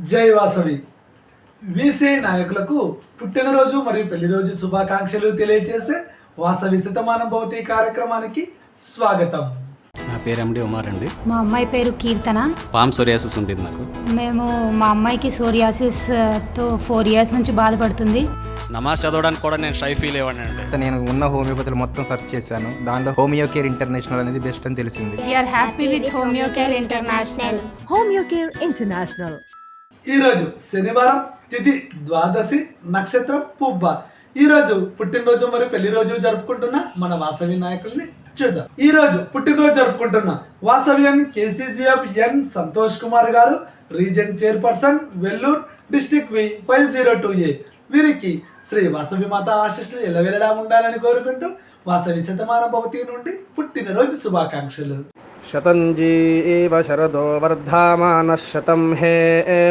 జై వాసవి. వీసీ నాయకులకు పుట్టినరోజు మరియు పెళ్ళి రోజు శుభాకాంక్షలు తెలియజేసే వాసవి శతమానం భవతి కార్యక్రమానికి స్వాగతం. నా పేరు ఎండి ఉమార్ అండి. మా అమ్మాయి పేరు కీర్తన. పామ్ సోరియాసిస్ ఉంటుంది నాకు. మేము మా అమ్మాయికి సోరియాసిస్తో ఫోర్ ఇయర్స్ నుంచి బాధపడుతుంది. నమాజ్ చదవడానికి కూడా నేను షై ఫీల్ అయ్యాను అండి. నేను ఉన్న హోమియోపతులు మొత్తం సెర్చ్ చేశాను. దానిలో హోమియో కేర్ ఇంటర్నేషనల్ అనేది బెస్ట్ అని తెలిసింది. We're happy with Homeo Care International Homeo Care International. ఈరోజు శనివారం తిథి ద్వాదశి నక్షత్రం పుబ్బ. ఈరోజు పుట్టినరోజు మరియు పెళ్ళి రోజు జరుపుకుంటున్న మన వాసవి నాయకుల్ని చూద్దాం. ఈ రోజు పుట్టినరోజు జరుపుకుంటున్న వాసవ్యన్ కేసీజీఎఫ్ ఎన్ సంతోష్ కుమార్ గారు region chairperson Vellore district V five zero two A. వీరికి శ్రీ వాసవి మాత ఆశీస్సులు ఎల్లవెల్లలా ఉండాలని కోరుకుంటూ వాసవి శతమాన భవతి నుండి పుట్టినరోజు శుభాకాంక్షలు. శతంజీవ శరదో వర్ధమాన శతం హే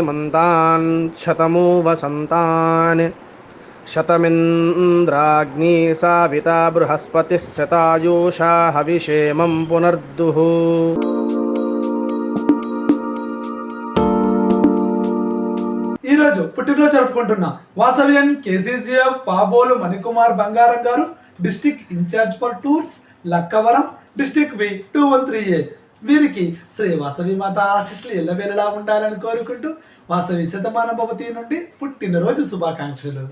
మంతాన్ శతమూ వసంతాన్ శతమింద్రాగ్ని సావిత బృహస్పతి శతాయూషా హవిషేమం పునర్దుః. ఈ రోజు పుట్టినరోజు జరుపుకుంటున్న వాసవ్యన్ కేసీసీఎఫ్ పాబోలు మణికుమార్ బంగారం గారు district incharge for tours Lakkavaram district V two one three A. వీరికి శ్రీ వాసవి మాత ఆశీస్సులు ఎల్లవేళలా ఉండాలని కోరుకుంటూ వాసవి శతమాన భవతి నుండి పుట్టినరోజు శుభాకాంక్షలు.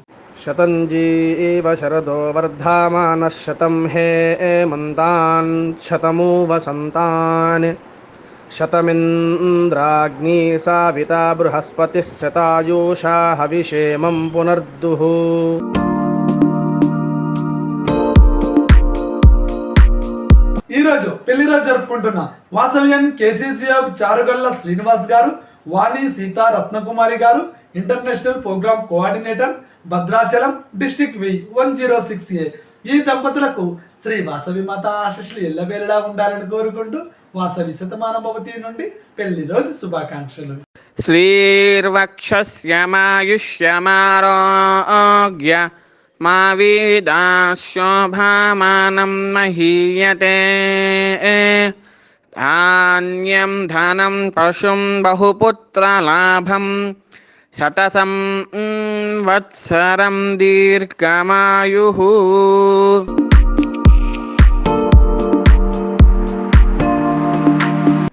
శతంజీవ శరదో వర్ధమాన శతం హే మంతాన్ శతమూ వసంతాన్ శతమింద్రాగ్ని సావిత బృహస్పతి శతాయూషా హవిషేమం పునర్దుః. ఈరోజు పెళ్ళి రోజు జరుపుకుంటున్న వాసవ్యన్ కేసీజీఎఫ్ చారుగల్ల శ్రీనివాస్ గారు వాణి సీత రత్నకుమారి గారు international programme coordinator Bhadrachalam district V one zero six A. ఈ దంపతులకు శ్రీ వాసవి మాత ఆశస్సులు ఎల్లవేళలా ఉండాలని కోరుకుంటూ వాసవి శతమానభవతి నుండి పెళ్ళి రోజు శుభాకాంక్షలు. శ్రీర్వక్షమాయుష్యమారోగ్య మా వేదా శోభామానం మహీయతే ధాన్యం ధనం పశుం బహుపుత్రలాభం శతసం వత్సరం దీర్ఘమాయు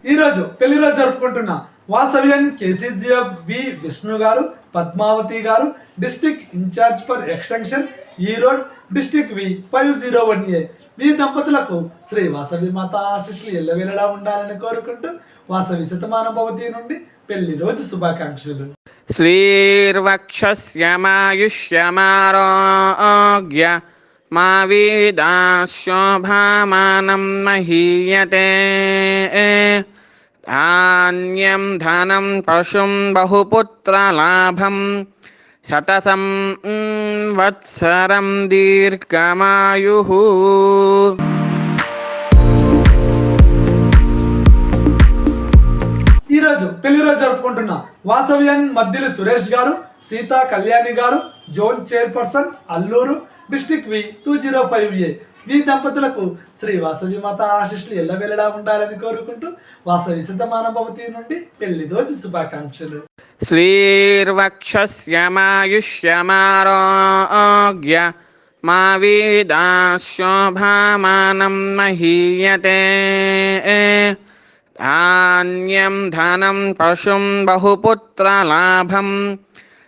ఈరోజు పెళ్ళి రోజు జరుపుకుంటున్నా. వాసవ్యన్ కేసీజీఎఫ్ బి విష్ణు గారు పద్మావతి గారు district incharge for extension Erode district V five zero one A. మీ దంపతులకు శ్రీ వాసవి మాత ఆశిష్లు ఎల్లవేళలా ఉండాలని కోరుకుంటూ వాసవి శతమానభవతి నుండి పెళ్ళి రోజు శుభాకాంక్షలు. శ్రీర్వక్షమాయుష్యమారోగ్య మా వీదాశోభామానం మహీయతే. ధాన్యం ధనం పశుం బహుపుత్రలాభం శతసం వత్సరం దీర్ఘమాయు ఈరోజు పెళ్ళి రోజు జరుపుకుంటున్న వాసవ్యన్ మద్దిలి సురేష్ గారు సీతా కళ్యాణి గారు zone chairperson Alluru district V two zero five A. మీ దంపతులకు శ్రీ వాసవి మాత ఆశిష్లు ఎల్లవెల్లలా ఉండాలని కోరుకుంటూ వాసవి సిద్ధమానభవతి నుండి పెళ్ళి రోజు శుభాకాంక్షలు. శ్రీర్వక్షమాయుష్యమారోగ్య మా వీదాశోభామానం మహీయతే. ధాన్యం ధనం పశుం బహుపుత్రలాభం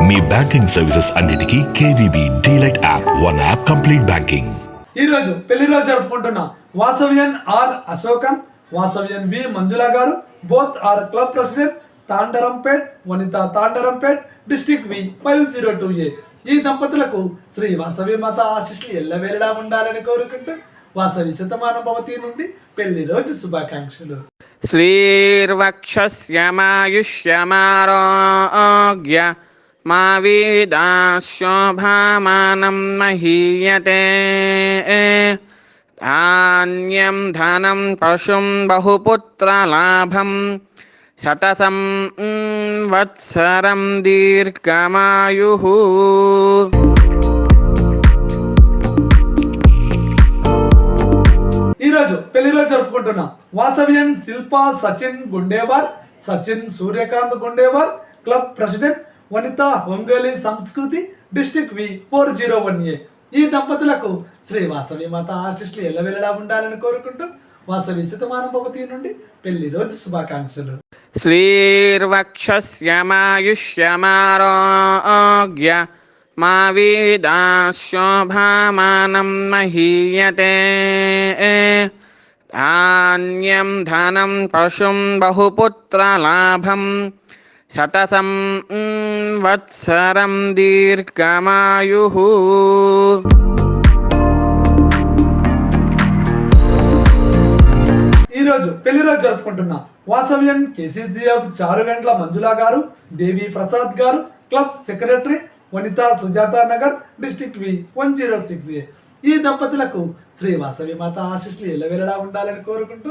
మీ బ్యాంకింగ్ సర్వీసెస్ అన్నిటికి KVB DLite app one app complete banking. ఈ రోజు పెళ్ళి రోజు జరుపుకుంటున్న వాసవ్యన్ ఆర్ అశోకన్ వాసవ్యన్ వి మంజులా గారు both are club president Tandarampet Vanitha Tandarampet district V five zero two A. ఈ దంపతులకు శ్రీ వాసవి మాత ఆశిష్లు ఎల్లవేళలా ఉండాలని కోరుకుంటూ వాసవి శతమాన భవతి నుండి పెళ్ళి రోజు శుభాకాంక్షలు. శ్రీర్వక్ష శ్యమాయుష్యమారోగ్య మా వేదా మహీయతే ధాన్యం ధనం పశుం బహుపుత్రలాభం శతసం వత్సరం దీర్ఘమాయు ఈరోజు పెళ్ళి రోజు జరుపుకుంటున్నాం. Vasavyan Shilpa Sachin Gundewar Sachin Suryakant Gundewar club president Vanitha Ongoli Sanskriti district V four zero one A. ఈ దంపతులకు శ్రీ వాసవి మాత ఆశిష్లు ఎల్లవెల్లలా ఉండాలని కోరుకుంటూ వాసవి శతమానం నుండి పెళ్ళి రోజు శుభాకాంక్షలు. శ్రీర్వక్షమాయుష్యమారోగ్య మా వీదాశోభామానం మహీయతే. ధాన్యం ధనం పశుం బహుపుత్రలాభం శతసం వత్సరం దీర్ఘమాయు. ఈరోజు పెళ్ళి రోజు జరుపుకుంటున్న వాసవ్యం కేసీజీఎఫ్ చారు గంటల మంజులా గారు దేవి ప్రసాద్ గారు club secretary Vanitha Sujatha Nagar district V one zero six A. ఈ దంపతులకు శ్రీ వాసవి మాత ఆశీస్సులు ఎల్లవెల్లలా ఉండాలని కోరుకుంటూ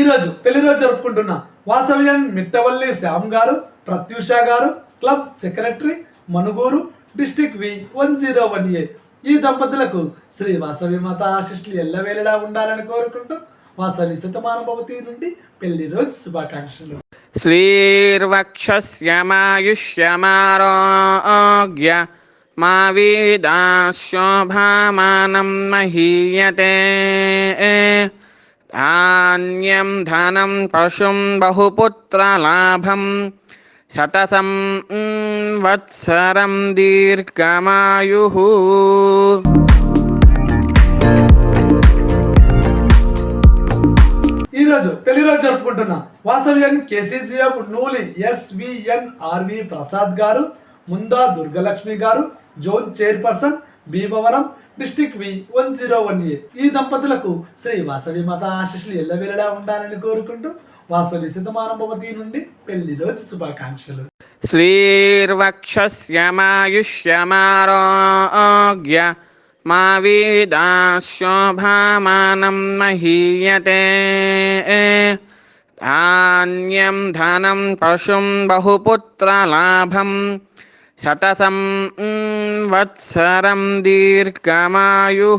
ఈరోజు పెళ్ళి రోజు జరుపుకుంటున్న వాసవ్యన్ మిట్టవల్లి శ్యామ్ గారు ప్రత్యూష గారు club secretary Manuguru district V one zero one A. ఈ దంపతులకు శ్రీ వాసవి మాత ఆశిష్లు ఎల్లవేళలా ఉండాలని కోరుకుంటూ వాసవి శతమాన భవతి నుండి పెళ్ళి రోజు శుభాకాంక్షలు. శ్రీర్వక్షమాయుష్యమారోగ్య మా వీదాశోభామానం మహీయతే. ధాన్యం ధనం పశుం బహుపుత్రలాభం శతసం వత్సరం దీర్ఘమాయు ఈరోజు పెళ్ళి రోజు జరుపుకుంటున్న Vasavyan KCCF Nooli SVN RV Prasad గారు ముందా దుర్గలక్ష్మి గారు zone chairperson Bhimavaram district V one zero one A. ఈ దంపతులకు శ్రీ వాసవి మాత ఆశీస్సులు ఎల్లవేళలా ఉండాలని కోరుకుంటూ వాసవి శతమానభవతి నుండి పెళ్ళి రోజు శుభాకాంక్షలు. శ్రీర్వక్షమాయుష్యమారోగ్య మా వీదాశోభామానం మహీయతే. ధాన్యం ధనం పశుం బహుపుత్రలాభం శతసం వత్సరం దీర్ఘమాయు.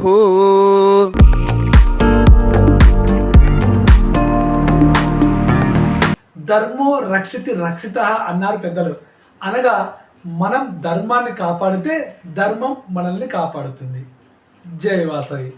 ధర్మో రక్షితి రక్షిత అన్నారు పెద్దలు. అనగా మనం ధర్మాన్ని కాపాడితే ధర్మం మనల్ని కాపాడుతుంది. జై వాసవి.